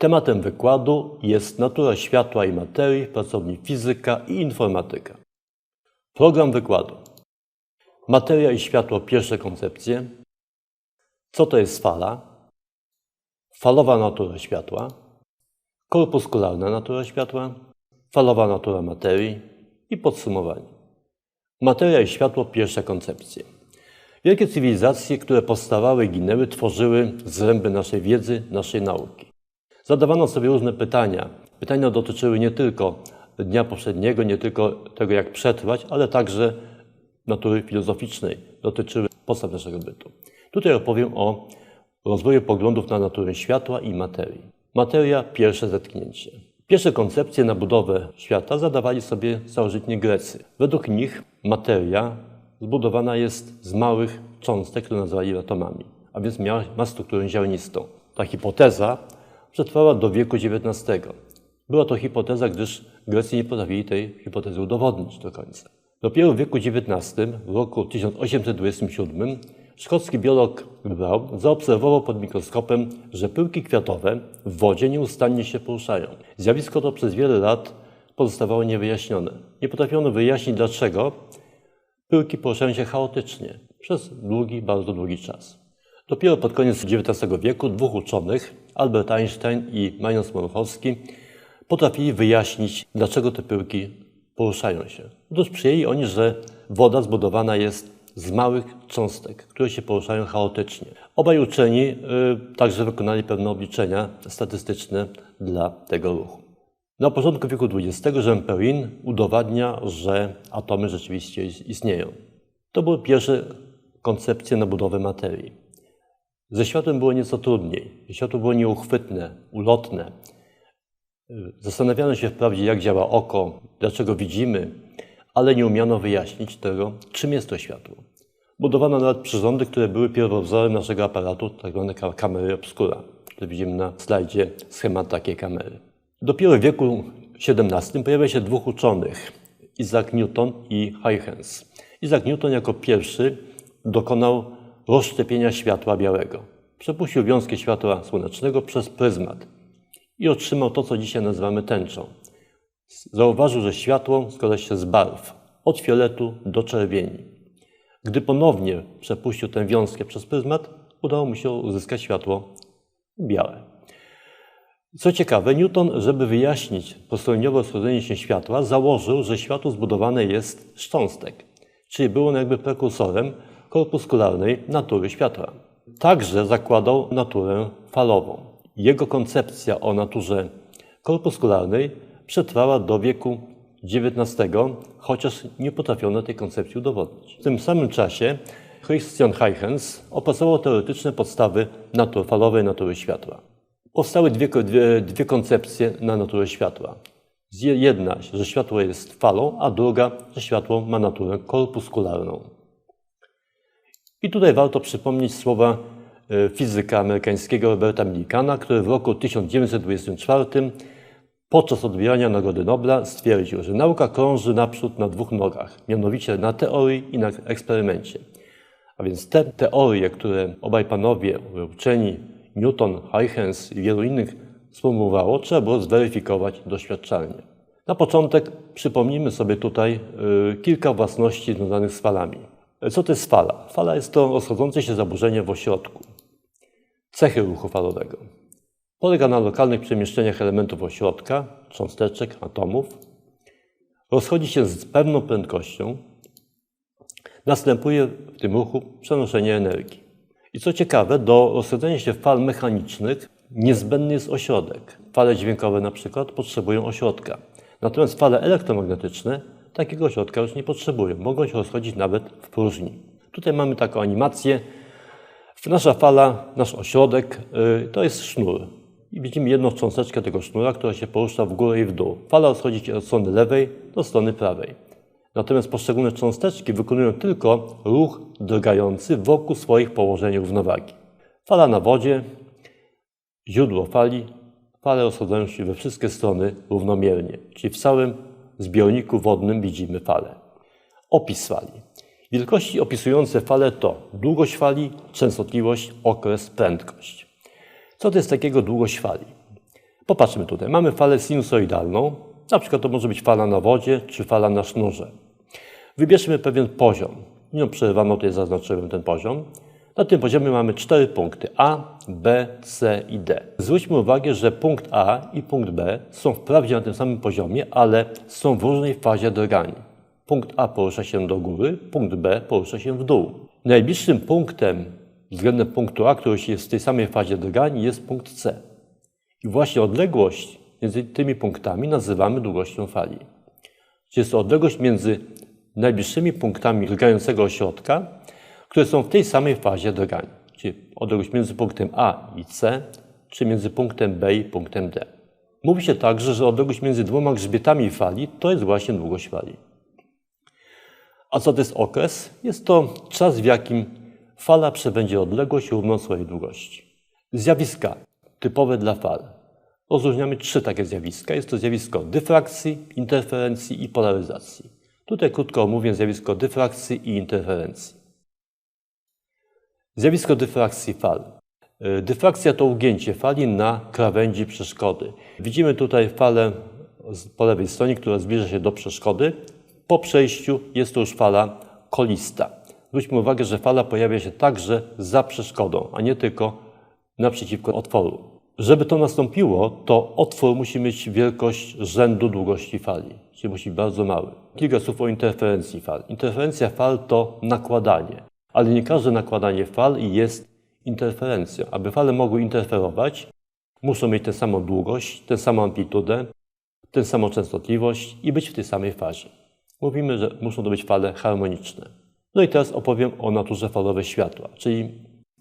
Tematem wykładu jest natura światła i materii w pracowni fizyka i informatyka. Program wykładu. Materia i światło pierwsze koncepcje. Co to jest fala? Falowa natura światła. Korpuskularna natura światła. Falowa natura materii i podsumowanie. Materia i światło pierwsze koncepcje. Wielkie cywilizacje, które powstawały i ginęły, tworzyły zręby naszej wiedzy, naszej nauki. Zadawano sobie różne pytania. Pytania dotyczyły nie tylko dnia poprzedniego, nie tylko tego, jak przetrwać, ale także natury filozoficznej. Dotyczyły podstaw naszego bytu. Tutaj opowiem o rozwoju poglądów na naturę światła i materii. Materia, pierwsze zetknięcie. Pierwsze koncepcje na budowę świata zadawali sobie starożytni Grecy. Według nich materia zbudowana jest z małych cząstek, które nazwali atomami, a więc ma, ma strukturę ziarnistą. Ta hipoteza przetrwała do wieku XIX. Była to hipoteza, gdyż Grecy nie potrafili tej hipotezy udowodnić do końca. Dopiero w wieku XIX, w roku 1827, szkocki biolog Brown zaobserwował pod mikroskopem, że pyłki kwiatowe w wodzie nieustannie się poruszają. Zjawisko to przez wiele lat pozostawało niewyjaśnione. Nie potrafiono wyjaśnić, dlaczego pyłki poruszają się chaotycznie przez długi, bardzo długi czas. Dopiero pod koniec XIX wieku dwóch uczonych, Albert Einstein i Magnus Smoluchowski, potrafili wyjaśnić, dlaczego te pyłki poruszają się. Otóż przyjęli oni, że woda zbudowana jest z małych cząstek, które się poruszają chaotycznie. Obaj uczeni y, także wykonali pewne obliczenia statystyczne dla tego ruchu. Na początku wieku XX Jean Perrin udowadnia, że atomy rzeczywiście istnieją. To były pierwsze koncepcje na budowę materii. Ze światłem było nieco trudniej. Światło było nieuchwytne, ulotne. Zastanawiano się wprawdzie, jak działa oko, dlaczego widzimy, ale nie umiano wyjaśnić tego, czym jest to światło. Budowano nawet przyrządy, które były pierwowzorem naszego aparatu, tak zwane kamery obscura. Tu widzimy na slajdzie schemat takiej kamery. Dopiero w wieku XVII pojawia się dwóch uczonych, Isaac Newton i Huygens. Isaac Newton jako pierwszy dokonał rozszczepienia światła białego. Przepuścił wiązkę światła słonecznego przez pryzmat i otrzymał to, co dzisiaj nazywamy tęczą. Zauważył, że światło składa się z barw, od fioletu do czerwieni. Gdy ponownie przepuścił tę wiązkę przez pryzmat, udało mu się uzyskać światło białe. Co ciekawe, Newton, żeby wyjaśnić postoleniowe rozchodzenie się światła, założył, że światło zbudowane jest z cząstek, czyli było ono jakby prekursorem korpuskularnej natury światła. Także zakładał naturę falową. Jego koncepcja o naturze korpuskularnej przetrwała do wieku XIX, chociaż nie potrafiono tej koncepcji udowodnić. W tym samym czasie Christian Huygens opracował teoretyczne podstawy natury falowej natury światła. Powstały dwie, dwie, dwie koncepcje na naturę światła. Jedna, że światło jest falą, a druga, że światło ma naturę korpuskularną. I tutaj warto przypomnieć słowa e, fizyka amerykańskiego Roberta Millikana, który w roku 1924 podczas odbierania Nagrody Nobla stwierdził, że nauka krąży naprzód na dwóch nogach, mianowicie na teorii i na eksperymencie. A więc te teorie, które obaj panowie, uczeni Newton, Huygens i wielu innych sformułowało, trzeba było zweryfikować doświadczalnie. Na początek przypomnijmy sobie tutaj y, kilka własności związanych z falami. Co to jest fala? Fala jest to rozchodzące się zaburzenie w ośrodku. Cechy ruchu falowego. Polega na lokalnych przemieszczeniach elementów ośrodka, cząsteczek, atomów. Rozchodzi się z pewną prędkością. Następuje w tym ruchu przenoszenie energii. I co ciekawe, do rozchodzenia się fal mechanicznych niezbędny jest ośrodek. Fale dźwiękowe na przykład potrzebują ośrodka. Natomiast fale elektromagnetyczne takiego ośrodka już nie potrzebują. Mogą się rozchodzić nawet w próżni. Tutaj mamy taką animację. Nasza fala, nasz ośrodek y, to jest sznur. I widzimy jedną cząsteczkę tego sznura, która się porusza w górę i w dół. Fala rozchodzi się od strony lewej do strony prawej. Natomiast poszczególne cząsteczki wykonują tylko ruch drgający wokół swoich położeń równowagi. Fala na wodzie, źródło fali, fale rozchodzą się we wszystkie strony równomiernie, czyli w całym zbiorniku wodnym widzimy falę. Opis fali. Wielkości opisujące falę to długość fali, częstotliwość, okres, prędkość. Co to jest takiego długość fali? Popatrzmy tutaj. Mamy falę sinusoidalną. Na przykład to może być fala na wodzie czy fala na sznurze. Wybierzmy pewien poziom. Linią przerwaną tutaj zaznaczyłem ten poziom. Na tym poziomie mamy cztery punkty A, B, C i D. Zwróćmy uwagę, że punkt A i punkt B są wprawdzie na tym samym poziomie, ale są w różnej fazie drgania. Punkt A porusza się do góry, punkt B porusza się w dół. Najbliższym punktem względem punktu A, który jest w tej samej fazie drgania, jest punkt C. I właśnie odległość między tymi punktami nazywamy długością fali. Czyli jest to odległość między najbliższymi punktami drgającego ośrodka, które są w tej samej fazie drgania. Czyli odległość między punktem A i C, czy między punktem B i punktem D. Mówi się także, że odległość między dwoma grzbietami fali to jest właśnie długość fali. A co to jest okres? Jest to czas, w jakim fala przebędzie odległość równą swojej długości. Zjawiska typowe dla fal. Rozróżniamy trzy takie zjawiska. Jest to zjawisko dyfrakcji, interferencji i polaryzacji. Tutaj krótko omówię zjawisko dyfrakcji i interferencji. Zjawisko dyfrakcji fal. Y, dyfrakcja to ugięcie fali na krawędzi przeszkody. Widzimy tutaj falę po lewej stronie, która zbliża się do przeszkody. Po przejściu jest to już fala kolista. Zwróćmy uwagę, że fala pojawia się także za przeszkodą, a nie tylko naprzeciwko otworu. Żeby to nastąpiło, to otwór musi mieć wielkość rzędu długości fali, czyli musi być bardzo mały. Kilka słów o interferencji fal. Interferencja fal to nakładanie, ale nie każde nakładanie fal jest interferencją. Aby fale mogły interferować, muszą mieć tę samą długość, tę samą amplitudę, tę samą częstotliwość i być w tej samej fazie. Mówimy, że muszą to być fale harmoniczne. No i teraz opowiem o naturze falowej światła, czyli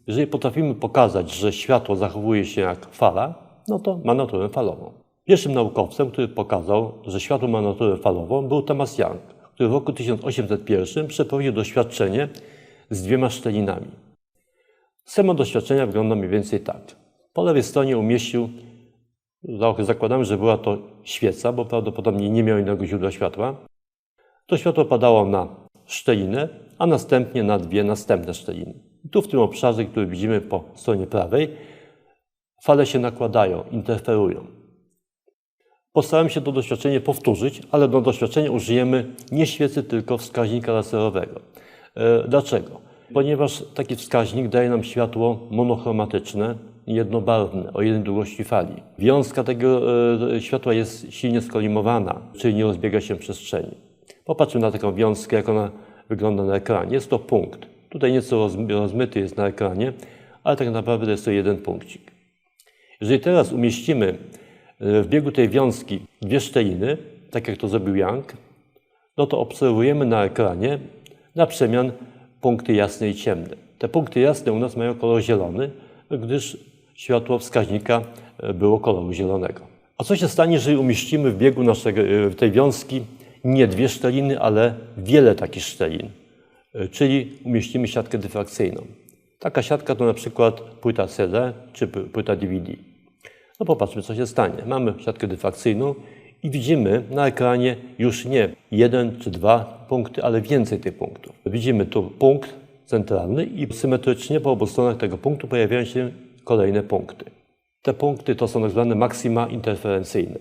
jeżeli potrafimy pokazać, że światło zachowuje się jak fala, no to ma naturę falową. Pierwszym naukowcem, który pokazał, że światło ma naturę falową, był Thomas Young, który w roku 1801 przeprowadził doświadczenie z dwiema szczelinami. Schemat doświadczenia wygląda mniej więcej tak. Po lewej stronie umieścił, zakładamy, że była to świeca, bo prawdopodobnie nie miał innego źródła światła. To światło padało na szczelinę, a następnie na dwie następne szczeliny. I tu w tym obszarze, który widzimy po stronie prawej, fale się nakładają, interferują. Postaram się to doświadczenie powtórzyć, ale do doświadczenia użyjemy nie świecy, tylko wskaźnika laserowego. E, dlaczego? Ponieważ taki wskaźnik daje nam światło monochromatyczne, jednobarwne, o jednej długości fali. Wiązka tego e, światła jest silnie skolimowana, czyli nie rozbiega się w przestrzeni. Popatrzmy na taką wiązkę, jak ona wygląda na ekranie. Jest to punkt. Tutaj nieco rozmyty jest na ekranie, ale tak naprawdę jest to jeden punkcik. Jeżeli teraz umieścimy e, w biegu tej wiązki dwie szczeliny, tak jak to zrobił Young, no to obserwujemy na ekranie na przemian punkty jasne i ciemne. Te punkty jasne u nas mają kolor zielony, gdyż światło wskaźnika e, było koloru zielonego. A co się stanie, jeżeli umieścimy w biegu naszego, e, tej wiązki nie dwie szczeliny, ale wiele takich szczelin? E, czyli umieścimy siatkę dyfrakcyjną. Taka siatka to na przykład płyta CD czy płyta DVD. No popatrzmy, co się stanie. Mamy siatkę dyfrakcyjną i widzimy na ekranie już nie jeden czy dwa punkty, ale więcej tych punktów. Widzimy tu punkt centralny i symetrycznie po obu stronach tego punktu pojawiają się kolejne punkty. Te punkty to są tak zwane maksima interferencyjne.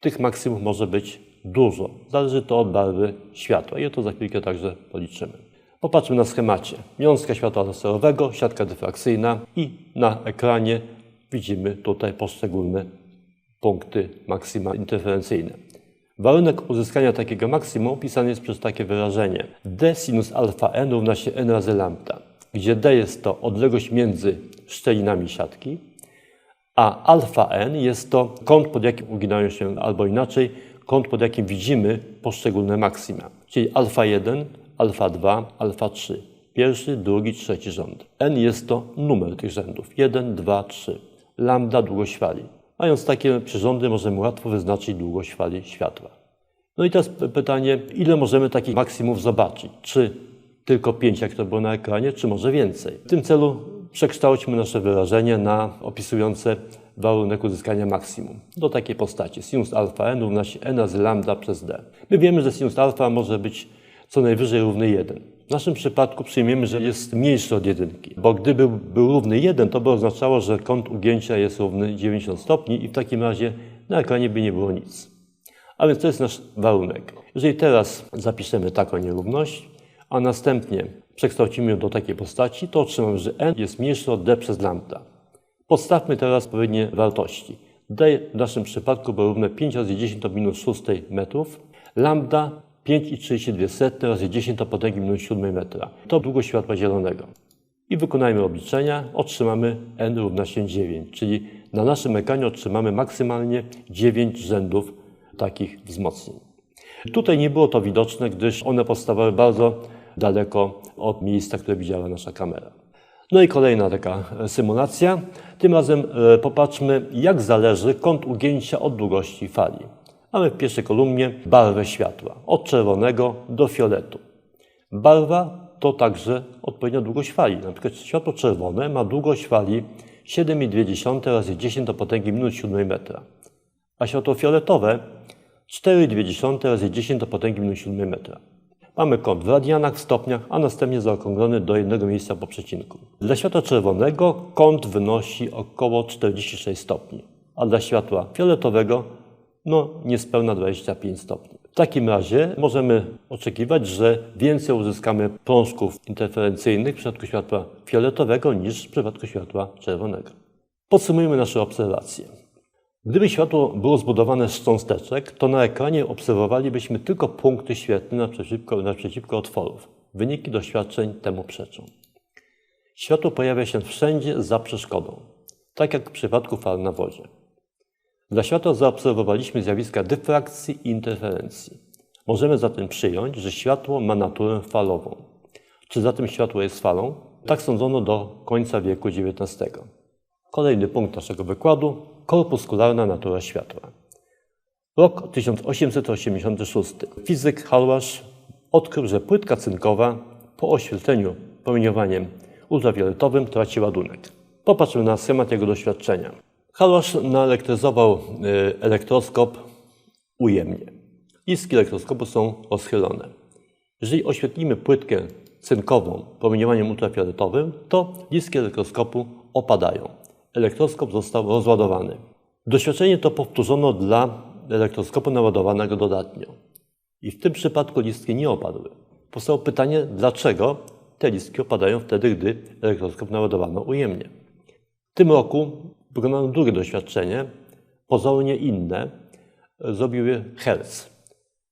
Tych maksimów może być dużo. Zależy to od barwy światła i to za chwilkę także policzymy. Popatrzmy na schemacie. Wiązka światła laserowego, siatka dyfrakcyjna i na ekranie widzimy tutaj poszczególne punkty maksima interferencyjne. Warunek uzyskania takiego maksimum opisany jest przez takie wyrażenie. d sinus alfa n równa się n razy lambda, gdzie d jest to odległość między szczelinami siatki, a alfa n jest to kąt, pod jakim uginają się albo inaczej kąt, pod jakim widzimy poszczególne maksima, czyli alfa 1, alfa 2, alfa 3. Pierwszy, drugi, trzeci rząd. n jest to numer tych rzędów. 1, 2, 3. Lambda długość fali. Mając takie przyrządy, możemy łatwo wyznaczyć długość fali światła. No i teraz pytanie, ile możemy takich maksimów zobaczyć? Czy tylko 5, jak to było na ekranie, czy może więcej? W tym celu przekształćmy nasze wyrażenie na opisujące warunek uzyskania maksimum. Do takiej postaci. Sinus alfa n równa się n razy lambda przez d. My wiemy, że sinus alfa może być co najwyżej równy 1. W naszym przypadku przyjmiemy, że jest mniejszy od jedynki, bo gdyby był równy 1, to by oznaczało, że kąt ugięcia jest równy 90 stopni i w takim razie na ekranie by nie było nic. A więc to jest nasz warunek. Jeżeli teraz zapiszemy taką nierówność, a następnie przekształcimy ją do takiej postaci, to otrzymamy, że n jest mniejszy od d przez lambda. Podstawmy teraz odpowiednie wartości. d w naszym przypadku było równe 5 razy 10 do minus 6 metrów, lambda 5,32 razy 10 do potęgi minus 7 metra. To długość światła zielonego. I wykonajmy obliczenia, otrzymamy n równa się 9, czyli na naszym ekranie otrzymamy maksymalnie 9 rzędów takich wzmocnień. Tutaj nie było to widoczne, gdyż one powstawały bardzo daleko od miejsca, które widziała nasza kamera. No i kolejna taka symulacja. Tym razem e, popatrzmy, jak zależy kąt ugięcia od długości fali. Mamy w pierwszej kolumnie barwę światła, od czerwonego do fioletu. Barwa to także odpowiednia długość fali. Na przykład światło czerwone ma długość fali 7,2 razy 10 do potęgi minus 7 metra, a światło fioletowe 4,2 razy 10 do potęgi minus 7 metra. Mamy kąt w radianach, w stopniach, a następnie zaokrąglony do jednego miejsca po przecinku. Dla światła czerwonego kąt wynosi około 46 stopni, a dla światła fioletowego no niespełna 25 stopni. W takim razie możemy oczekiwać, że więcej uzyskamy prążków interferencyjnych w przypadku światła fioletowego niż w przypadku światła czerwonego. Podsumujmy nasze obserwacje. Gdyby światło było zbudowane z cząsteczek, to na ekranie obserwowalibyśmy tylko punkty świetlne naprzeciwko, naprzeciwko otworów. Wyniki doświadczeń temu przeczą. Światło pojawia się wszędzie za przeszkodą, tak jak w przypadku fal na wodzie. Dla światła zaobserwowaliśmy zjawiska dyfrakcji i interferencji. Możemy zatem przyjąć, że światło ma naturę falową. Czy zatem światło jest falą? Tak sądzono do końca wieku XIX. Kolejny punkt naszego wykładu korpuskularna natura światła. Rok 1886. Fizyk Halwasz odkrył, że płytka cynkowa po oświetleniu promieniowaniem ultrafioletowym traci ładunek. Popatrzmy na schemat jego doświadczenia. Halwasz naelektryzował y, elektroskop ujemnie. Iski elektroskopu są rozchylone. Jeżeli oświetlimy płytkę cynkową promieniowaniem ultrafioletowym, to iski elektroskopu opadają elektroskop został rozładowany. Doświadczenie to powtórzono dla elektroskopu naładowanego dodatnio. I w tym przypadku listki nie opadły. Powstało pytanie, dlaczego te listki opadają wtedy, gdy elektroskop naładowano ujemnie. W tym roku wykonano drugie doświadczenie, pozornie inne, zrobiły Hertz.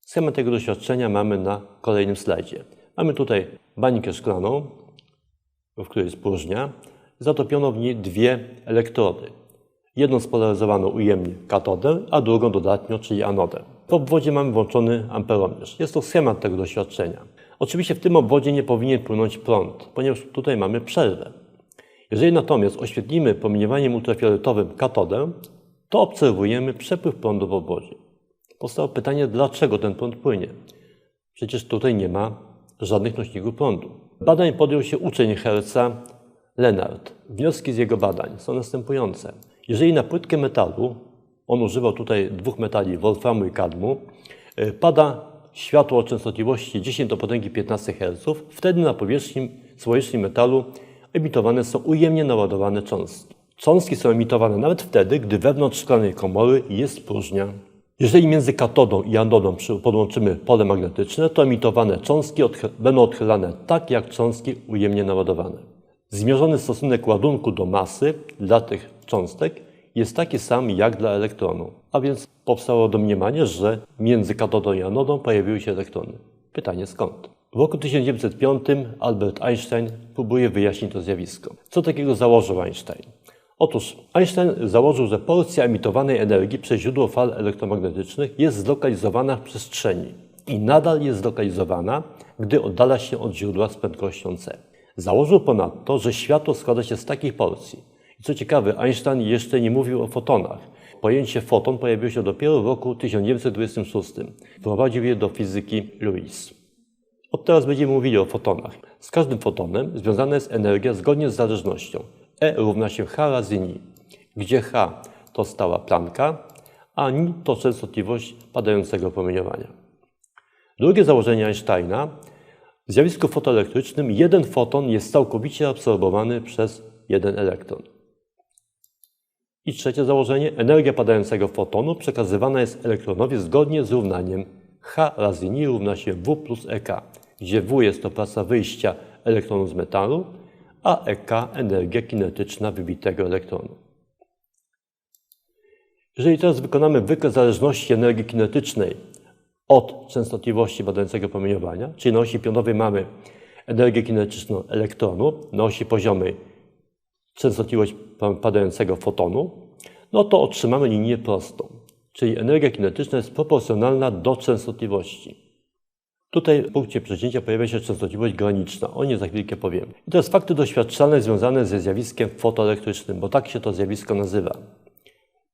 Schemat tego doświadczenia mamy na kolejnym slajdzie. Mamy tutaj bańkę szklaną, w której jest próżnia, zatopiono w niej dwie elektrody. Jedną spolaryzowaną ujemnie katodę, a drugą dodatnio, czyli anodę. W obwodzie mamy włączony amperomierz. Jest to schemat tego doświadczenia. Oczywiście w tym obwodzie nie powinien płynąć prąd, ponieważ tutaj mamy przerwę. Jeżeli natomiast oświetlimy promieniowaniem ultrafioletowym katodę, to obserwujemy przepływ prądu w obwodzie. Powstało pytanie, dlaczego ten prąd płynie? Przecież tutaj nie ma żadnych nośników prądu. Badań podjął się uczeń Herca Lenart. Wnioski z jego badań są następujące. Jeżeli na płytkę metalu, on używał tutaj dwóch metali, wolframu i kadmu, e, pada światło o częstotliwości 10 do potęgi 15 Hz, wtedy na powierzchni słonecznej metalu emitowane są ujemnie naładowane cząstki. Cząstki są emitowane nawet wtedy, gdy wewnątrz szklanej komory jest próżnia. Jeżeli między katodą i anodą podłączymy pole magnetyczne, to emitowane cząstki będą odchylane tak jak cząstki ujemnie naładowane. Zmierzony stosunek ładunku do masy dla tych cząstek jest taki sam jak dla elektronu. A więc powstało domniemanie, że między katodą i anodą pojawiły się elektrony. Pytanie skąd? W roku 1905 Albert Einstein próbuje wyjaśnić to zjawisko. Co takiego założył Einstein? Otóż Einstein założył, że porcja emitowanej energii przez źródło fal elektromagnetycznych jest zlokalizowana w przestrzeni i nadal jest zlokalizowana, gdy oddala się od źródła z prędkością c. Założył ponadto, że światło składa się z takich porcji. I co ciekawe, Einstein jeszcze nie mówił o fotonach. Pojęcie foton pojawiło się dopiero w roku 1926. Wprowadził je do fizyki Lewis. Od teraz będziemy mówili o fotonach. Z każdym fotonem związana jest energia zgodnie z zależnością. E równa się H razy ni, gdzie H to stała planka, a ni to częstotliwość padającego promieniowania. Drugie założenie Einsteina W zjawisku fotoelektrycznym jeden foton jest całkowicie absorbowany przez jeden elektron. I trzecie założenie. Energia padającego fotonu przekazywana jest elektronowi zgodnie z równaniem H razy N równa się W plus EK, gdzie W jest to praca wyjścia elektronu z metalu, a EK energia kinetyczna wybitego elektronu. Jeżeli teraz wykonamy wykres zależności energii kinetycznej od częstotliwości badającego promieniowania, czyli na osi pionowej mamy energię kinetyczną elektronu, na osi poziomej częstotliwość padającego fotonu, no to otrzymamy linię prostą, czyli energia kinetyczna jest proporcjonalna do częstotliwości. Tutaj w punkcie przecięcia pojawia się częstotliwość graniczna. O niej za chwilkę powiem. I to jest fakty doświadczalne związane ze zjawiskiem fotoelektrycznym, bo tak się to zjawisko nazywa.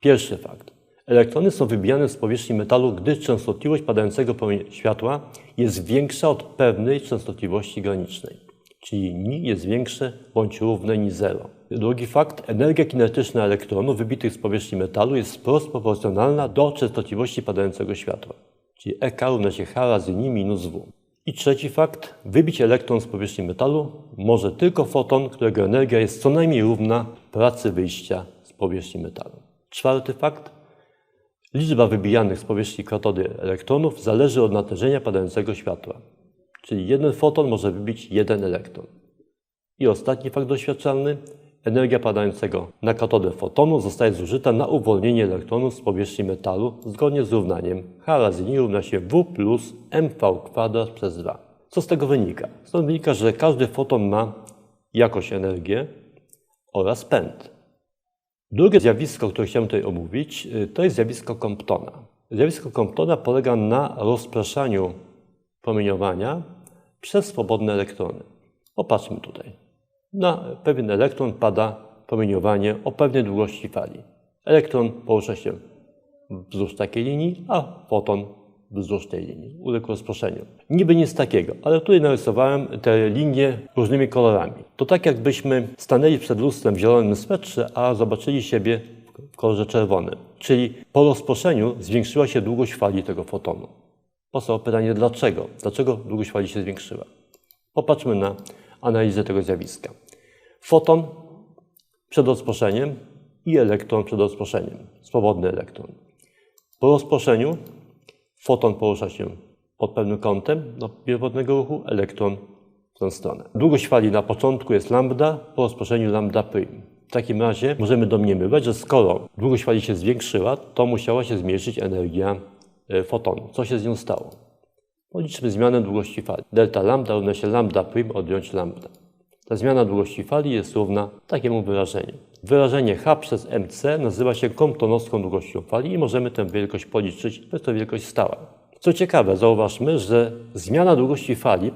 Pierwszy fakt. Elektrony są wybijane z powierzchni metalu, gdy częstotliwość padającego światła jest większa od pewnej częstotliwości granicznej, czyli ni jest większe bądź równe ni zero. Drugi fakt. Energia kinetyczna elektronów wybitych z powierzchni metalu jest wprost proporcjonalna do częstotliwości padającego światła, czyli EK równa się H razy ni minus W. I trzeci fakt. Wybić elektron z powierzchni metalu może tylko foton, którego energia jest co najmniej równa pracy wyjścia z powierzchni metalu. Czwarty fakt. Liczba wybijanych z powierzchni katody elektronów zależy od natężenia padającego światła. Czyli jeden foton może wybić jeden elektron. I ostatni fakt doświadczalny. Energia padającego na katodę fotonu zostaje zużyta na uwolnienie elektronów z powierzchni metalu zgodnie z równaniem H razy N równa się W plus mV kwadrat przez 2. Co z tego wynika? Stąd wynika, że każdy foton ma jakość energię oraz pęd. Drugie zjawisko, które chciałem tutaj omówić, y, to jest zjawisko Comptona. Zjawisko Comptona polega na rozpraszaniu promieniowania przez swobodne elektrony. Popatrzmy tutaj. Na pewien elektron pada promieniowanie o pewnej długości fali. Elektron porusza się wzdłuż takiej linii, a foton wzdłuż tej linii, uległ rozproszeniu. Niby nic takiego, ale tutaj narysowałem te linie różnymi kolorami. To tak jakbyśmy stanęli przed lustrem w zielonym swetrze, a zobaczyli siebie w kolorze czerwonym. Czyli po rozproszeniu zwiększyła się długość fali tego fotonu. Powstało pytanie dlaczego? Dlaczego długość fali się zwiększyła? Popatrzmy na analizę tego zjawiska. Foton przed rozproszeniem i elektron przed rozproszeniem. Swobodny elektron. Po rozproszeniu Foton porusza się pod pewnym kątem do pierwotnego ruchu, elektron w tę stronę. Długość fali na początku jest lambda, po rozproszeniu lambda prim. W takim razie możemy domniemywać, że skoro długość fali się zwiększyła, to musiała się zmniejszyć energia e, fotonu. Co się z nią stało? Policzmy zmianę długości fali. Delta lambda równa się lambda prim odjąć lambda. Ta zmiana długości fali jest równa takiemu wyrażeniu. Wyrażenie h przez mc nazywa się komptonowską długością fali i możemy tę wielkość policzyć, to jest to wielkość stała. Co ciekawe, zauważmy, że zmiana długości fali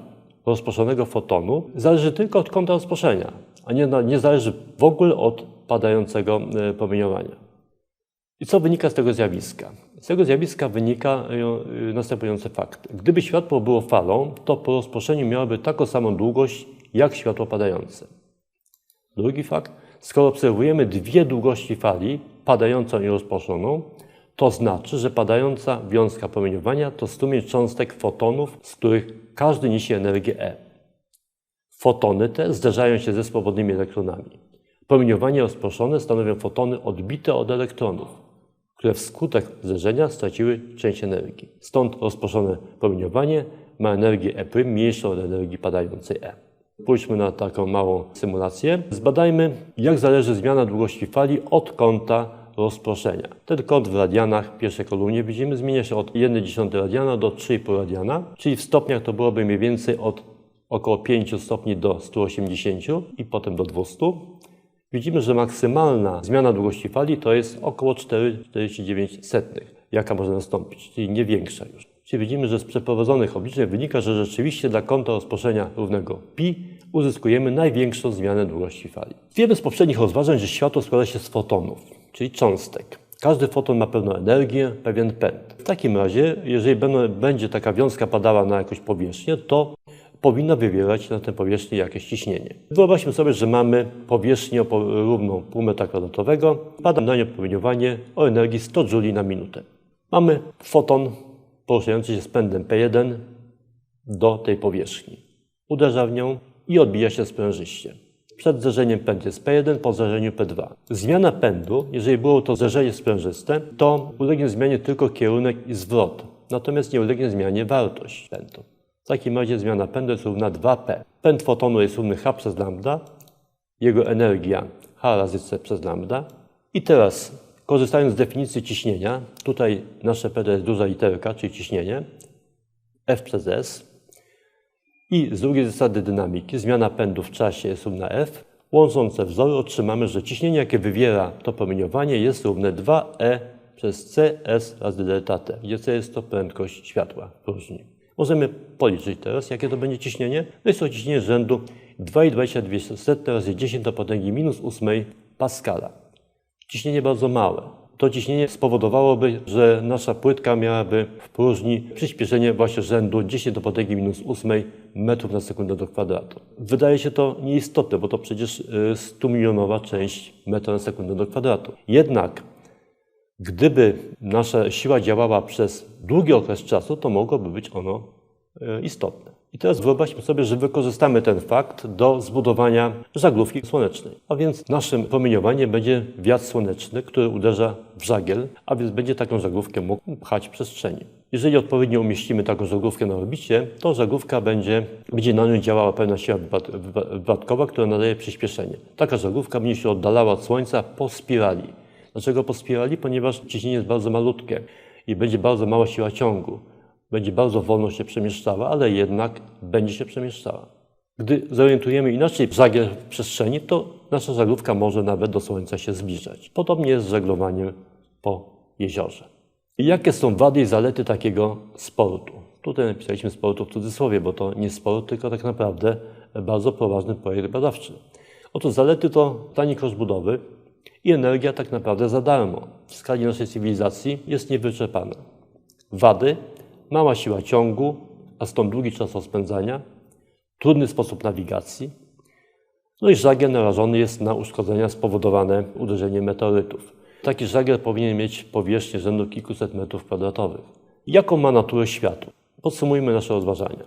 rozproszonego fotonu zależy tylko od kąta rozproszenia, a nie, nie zależy w ogóle od padającego e, promieniowania. I co wynika z tego zjawiska? Z tego zjawiska wynika e, następujący fakt. Gdyby światło było falą, to po rozproszeniu miałoby taką samą długość jak światło padające. Drugi fakt. Skoro obserwujemy dwie długości fali, padającą i rozproszoną, to znaczy, że padająca wiązka promieniowania to strumień cząstek fotonów, z których każdy niesie energię E. Fotony te zderzają się ze swobodnymi elektronami. Promieniowanie rozproszone stanowią fotony odbite od elektronów, które wskutek zderzenia straciły część energii. Stąd rozproszone promieniowanie ma energię E' mniejszą od energii padającej E. Pójdźmy na taką małą symulację. Zbadajmy, jak zależy zmiana długości fali od kąta rozproszenia. Ten kąt w radianach w pierwszej kolumnie widzimy zmienia się od 1,1 radiana do 3,5 radiana, czyli w stopniach to byłoby mniej więcej od około 5 stopni do 180 i potem do 200. Widzimy, że maksymalna zmiana długości fali to jest około 4,49, jaka może nastąpić, czyli nie większa już. Czyli widzimy, że z przeprowadzonych obliczeń wynika, że rzeczywiście dla kąta rozproszenia równego pi uzyskujemy największą zmianę długości fali. Wiemy z poprzednich rozważań, że światło składa się z fotonów, czyli cząstek. Każdy foton ma pewną energię, pewien pęd. W takim razie, jeżeli będzie taka wiązka padała na jakąś powierzchnię, to powinna wywierać na tę powierzchnię jakieś ciśnienie. Wyobraźmy sobie, że mamy powierzchnię równą pół metra kwadratowego, pada na nią promieniowanie o energii 100 J na minutę. Mamy foton poruszający się z pędem P1 do tej powierzchni. uderza w nią i odbija się sprężyście. Przed zderzeniem pęd jest P1, po zderzeniu P2. Zmiana pędu, jeżeli było to zderzenie sprężyste, to ulegnie zmianie tylko kierunek i zwrot. Natomiast nie ulegnie zmianie wartość pędu. W takim razie zmiana pędu jest równa 2P. Pęd fotonu jest równy H przez lambda, jego energia H razy C przez lambda. I teraz, korzystając z definicji ciśnienia, tutaj nasze P to jest duża literka, czyli ciśnienie, F przez S. I z drugiej zasady dynamiki, zmiana pędu w czasie jest równa F. Łącząc te wzory otrzymamy, że ciśnienie, jakie wywiera to promieniowanie jest równe 2E przez CS razy delta T, gdzie C jest to prędkość światła w próżni. Możemy policzyć teraz, jakie to będzie ciśnienie. To jest to ciśnienie rzędu 2,22 razy 10 do potęgi minus 8 Pascala. Ciśnienie bardzo małe. To ciśnienie spowodowałoby, że nasza płytka miałaby w próżni przyspieszenie właśnie rzędu 10 do potęgi minus 8 metrów na sekundę do kwadratu. Wydaje się to nieistotne, bo to przecież 100 milionowa część metra na sekundę do kwadratu. Jednak gdyby nasza siła działała przez długi okres czasu, to mogłoby być ono e, istotne. I teraz wyobraźmy sobie, że wykorzystamy ten fakt do zbudowania żaglówki słonecznej. A więc naszym promieniowaniem będzie wiatr słoneczny, który uderza w żagiel, a więc będzie taką żaglówkę mógł pchać w przestrzeni. Jeżeli odpowiednio umieścimy taką żaglówkę na orbicie, to żaglówka będzie, będzie na nią działała pewna siła wypadkowa, która nadaje przyspieszenie. Taka żaglówka będzie się oddalała od Słońca po spirali. Dlaczego po spirali? Ponieważ ciśnienie jest bardzo malutkie i będzie bardzo mała siła ciągu będzie bardzo wolno się przemieszczała, ale jednak będzie się przemieszczała. Gdy zorientujemy inaczej żagiel w przestrzeni, to nasza żaglówka może nawet do Słońca się zbliżać. Podobnie jest z żeglowaniem po jeziorze. I jakie są wady i zalety takiego sportu? Tutaj napisaliśmy sportu w cudzysłowie, bo to nie sport, tylko tak naprawdę bardzo poważny projekt badawczy. Otóż zalety to tani koszt budowy i energia tak naprawdę za darmo. W skali naszej cywilizacji jest niewyczerpana. Wady mała siła ciągu, a stąd długi czas rozpędzania, trudny sposób nawigacji, no i żagiel narażony jest na uszkodzenia spowodowane uderzeniem meteorytów. Taki żagiel powinien mieć powierzchnię rzędu kilkuset metrów kwadratowych. Jaką ma naturę światła? Podsumujmy nasze rozważania.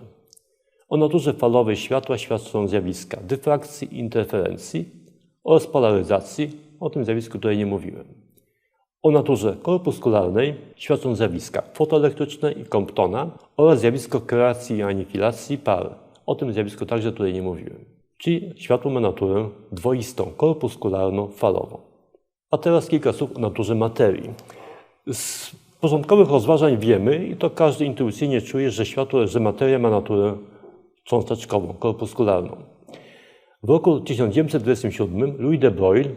O naturze falowej światła świadczą zjawiska dyfrakcji i interferencji oraz polaryzacji. O tym zjawisku tutaj nie mówiłem. O naturze korpuskularnej świadczą zjawiska fotoelektryczne i Comptona oraz zjawisko kreacji i anihilacji par. O tym zjawisku także tutaj nie mówiłem. Czyli światło ma naturę dwoistą, korpuskularną, falową. A teraz kilka słów o naturze materii. Z porządkowych rozważań wiemy, i to każdy intuicyjnie czuje, że światło, że materia ma naturę cząsteczkową, korpuskularną. W roku 1927 Louis de Broglie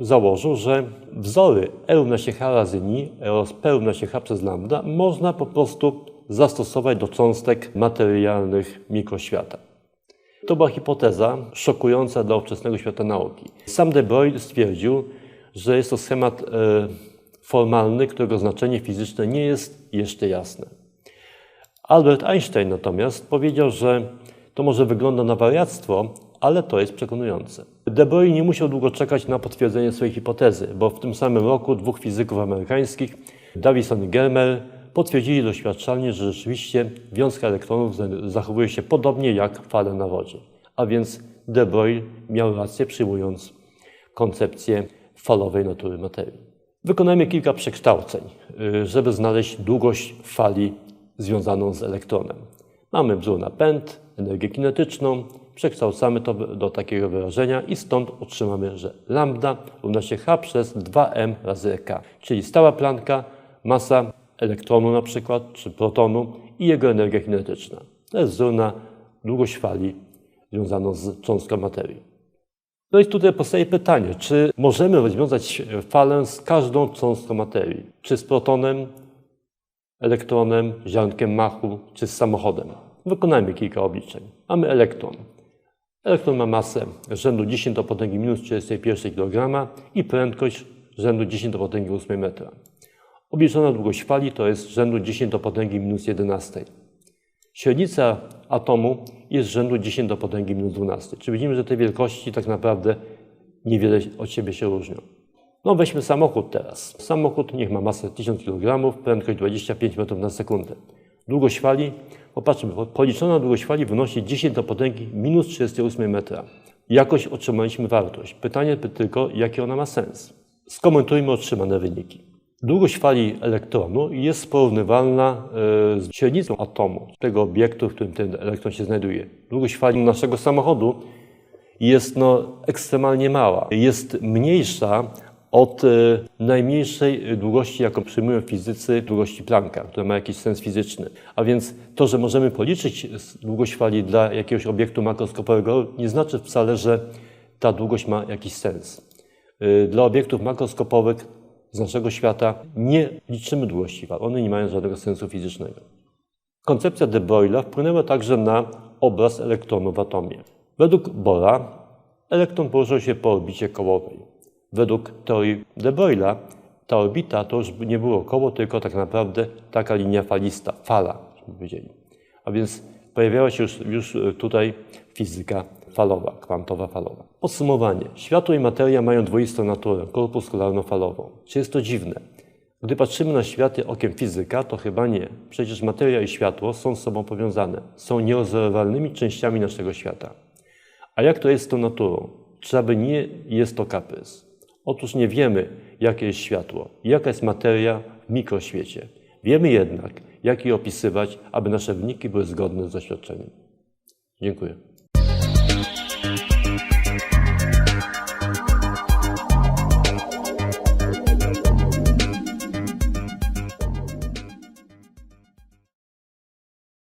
założył, że wzory E równa się H razy ni oraz P równa się H przez lambda można po prostu zastosować do cząstek materialnych mikroświata. To była hipoteza szokująca dla ówczesnego świata nauki. Sam de Broglie stwierdził, że jest to schemat e, formalny, którego znaczenie fizyczne nie jest jeszcze jasne. Albert Einstein natomiast powiedział, że to może wygląda na wariactwo, ale to jest przekonujące. De Broglie nie musiał długo czekać na potwierdzenie swojej hipotezy, bo w tym samym roku dwóch fizyków amerykańskich, Davison i Germer, potwierdzili doświadczalnie, że rzeczywiście wiązka elektronów zachowuje się podobnie jak fale na wodzie. A więc De Broglie miał rację, przyjmując koncepcję falowej natury materii. Wykonajmy kilka przekształceń, y, żeby znaleźć długość fali związaną z elektronem. Mamy wzór na pęd, energię kinetyczną, przekształcamy to do takiego wyrażenia i stąd otrzymamy, że lambda równa się h przez 2m razy ek, czyli stała planka, masa elektronu na przykład, czy protonu i jego energia kinetyczna. To jest wzór długość fali związaną z cząstką materii. No i tutaj powstaje pytanie, czy możemy rozwiązać falę z każdą cząstką materii? Czy z protonem, elektronem, ziarnkiem machu, czy z samochodem? Wykonajmy kilka obliczeń. Mamy elektron. Elektron ma masę rzędu 10 do potęgi minus 41 kg i prędkość rzędu 10 do potęgi 8 metra. Obliczona długość fali to jest rzędu 10 do potęgi minus 11. Średnica atomu jest rzędu 10 do potęgi minus 12. Czyli widzimy, że te wielkości tak naprawdę niewiele od siebie się różnią. No weźmy samochód teraz. Samochód niech ma masę 1000 kg, prędkość 25 metrów na sekundę. Długość fali Popatrzmy, po- policzona długość fali wynosi 10 do potęgi minus 38 metra. Jakoś otrzymaliśmy wartość. Pytanie tylko, jaki ona ma sens. Skomentujmy otrzymane wyniki. Długość fali elektronu jest porównywalna e, z średnicą atomu, tego obiektu, w którym ten elektron się znajduje. Długość fali naszego samochodu jest no, ekstremalnie mała. Jest mniejsza od e, najmniejszej długości, jaką przyjmują fizycy, długości Plancka, która ma jakiś sens fizyczny. A więc to, że możemy policzyć długość fali dla jakiegoś obiektu makroskopowego, nie znaczy wcale, że ta długość ma jakiś sens. Y, Dla obiektów makroskopowych z naszego świata nie liczymy długości fal. One nie mają żadnego sensu fizycznego. Koncepcja de Broglie'a wpłynęła także na obraz elektronu w atomie. Według Bohra elektron położył się po orbicie kołowej. Według teorii de Broglie'a ta orbita to już nie było koło, tylko tak naprawdę taka linia falista, fala, byśmy powiedzieli. A więc pojawiała się już, już tutaj fizyka falowa, kwantowa falowa. Podsumowanie. Światło i materia mają dwoistą naturę, korpuskularno-falową. Czy jest to dziwne? Gdy patrzymy na świat okiem fizyka, to chyba nie. Przecież materia i światło są z sobą powiązane. Są nierozerwalnymi częściami naszego świata. A jak to jest z tą naturą? Czy aby nie jest to kaprys? Otóż nie wiemy, jakie jest światło, jaka jest materia w mikroświecie. Wiemy jednak, jak je opisywać, aby nasze wyniki były zgodne z doświadczeniem. Dziękuję.